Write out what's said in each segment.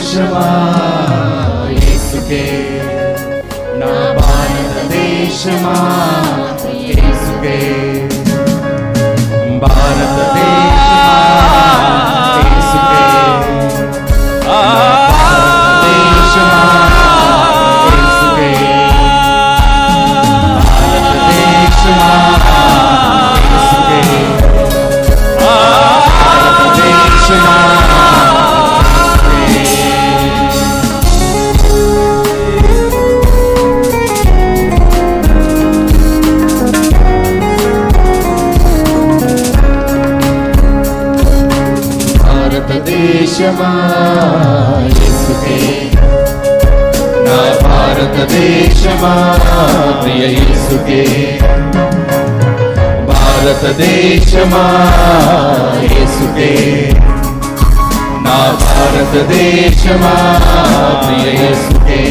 భారతదేశమా యేసుకే నా భారతదేశమా యేసుకే భారతదేశమా యేసుకే. నా భారతదేశమా ప్రియ యేసుకే. భారతదేశమా యేసుకే. నా భారతదేశమా ప్రియ యేసుకే.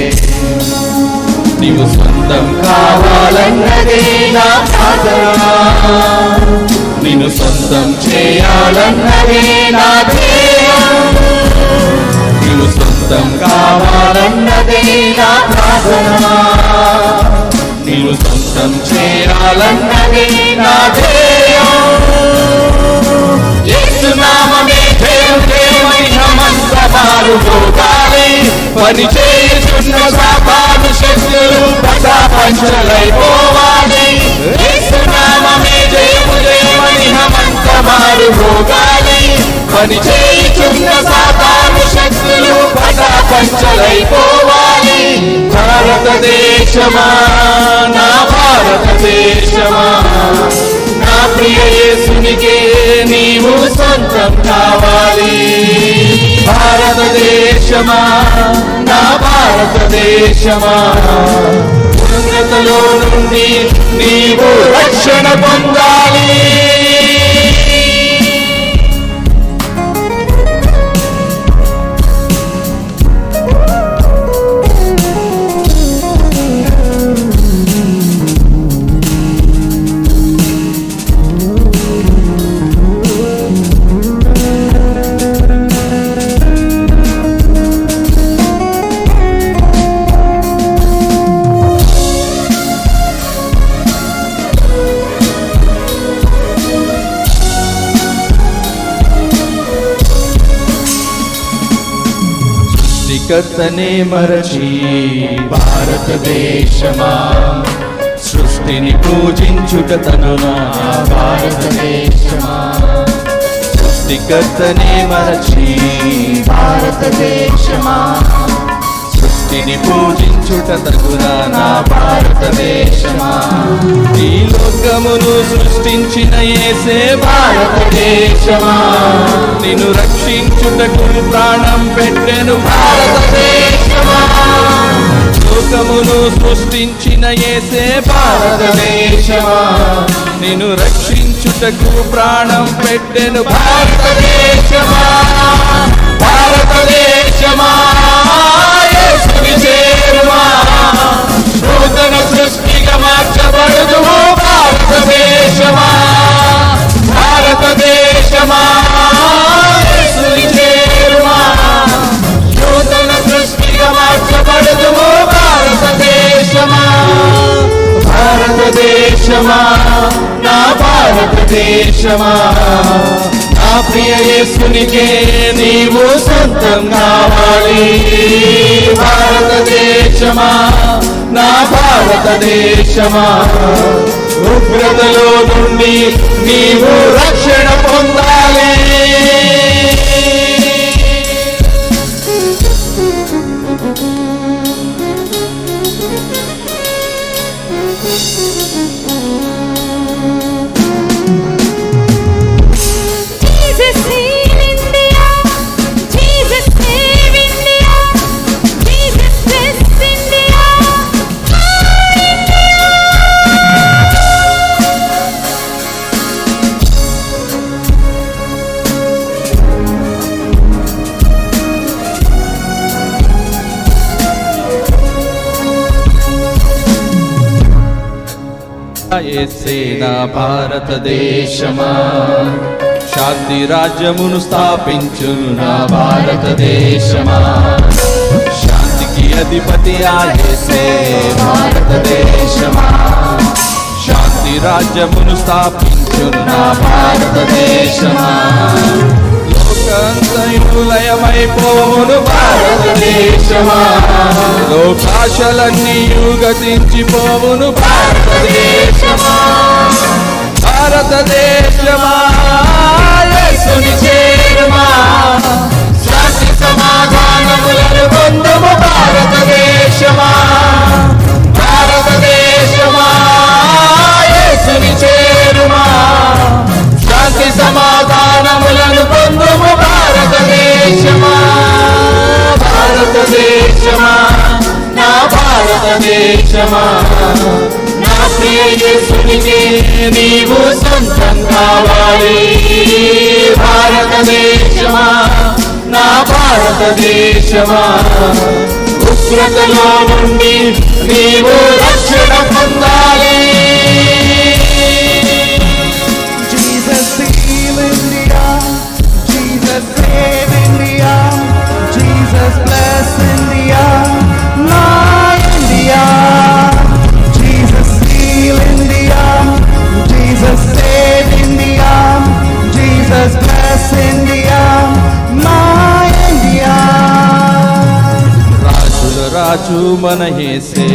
నీవు సొంతం కావాలన్నదే నా ప్రార్థన నిన్ను సొంతం చేయాలన్నదే నా ధ్యేయం. సొంతం కావాలన్నదే నా ప్రార్థన నీవు సొంతం చేయాలన్నదే నా ధ్యేయం. యేసునామమే జయం జయమని పని చేయుచున్న శక్తులు మారు భోగాలి పని చేయుచున్న సాతాను శక్తులు పంచలైపోవాలి. భారతదేశమా నా భారతదేశమా. నా ప్రియ యేసునికే నీవు సొంతం కావాలి. భారతదేశమా నా భారతదేశమా. ఉన్నతలో నుండి నీవు రక్షణ పొందాలి. సృష్టికర్తనే మరచి భారతదేశమా? సృష్టిని పూజించుట తనునా? భారతదేశమా? సృష్టికర్తనే మరచి భారతదేశమా? సృష్టిని పూజించుట తగునా నా భారతదేశమా? ఈ లోకమును సృష్టించిన ఏసే భారతదేశమా. నిన్ను రక్షించుటకు ప్రాణం పెట్టెను భారతదేశమా. లోకమును సృష్టించిన ఏసే భారతదేశమా. నిన్ను రక్షించుటకు ప్రాణం పెట్టెను భారతదేశమా. భారతదేశమా. దేశమా నా భారతదేశమా. నా ప్రియ యేసునికే నీవు సొంతం కావాలి. భారతదేశమా నా భారతదేశమా. ఉగ్రతలో నుండి నీవు రక్షణ పొంద ఎస్సే భారతదేశమా? శాంతి రాజ్యమును స్థాపించును నా భారతదేశమా? శాంతికి అధిపతి ఆయేసే భారతదేశమా? శాంతి రాజ్యమును స్థాపించును నా భారతదేశమా? లయమైపోవును భారతదేశమా. లోకాశలన్నీ గతించిపోవును భారతదేశమా. భారతదేశమా. యేసుని చేరుమా. శాంతి సమాధానములను పొందుము భారతదేశమా. భారతదేశమా. యేసుని చేరుమా. శాంతి సమాధానములను భారతదేశమా నా ప్రియ యేసునికి నీవు సొంతం కావాలి భారతదేశమా నా భారతదేశమా. ఉగ్రతలో నుండి నీవు రక్షణ పొందాలి మనహేసే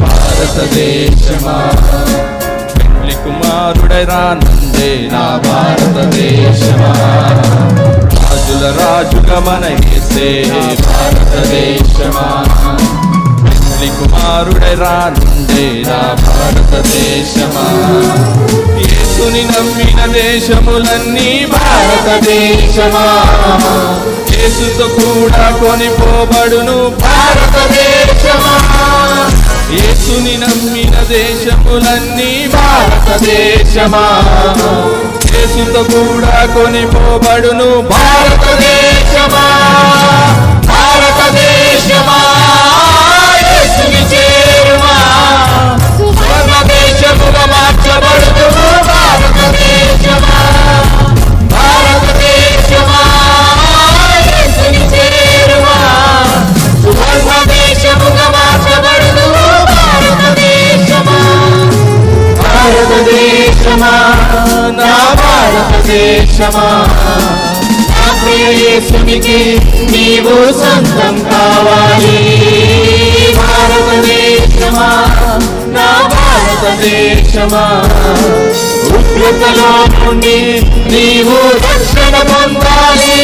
భారతదేశమా పెళ్ళి కుమారుడై రానుందే నా భారతదేశమా రాజుల రాజుగా మనహేసే భారతదేశమా పెళ్ళి కుమారుడై రానుందే నా భారతదేశమా యేసుని నమ్మిన దేశములన్నీ భారతదేశమా యేసుతో కూడా కొనిపోబడును భారత యేసుని నమ్మిన దేశములన్నీ భారతదేశమా. యేసుతో కూడా కొనిపోబడును భారతదేశమా. భారతదేశమా భారతదేశమా ప్రియసునికి నీవు సొంతం కావాలి. భారతదేశమా నా భారతదేశమా ఉగ్రతలో నుండి నీవు రక్షణ పొందాలి.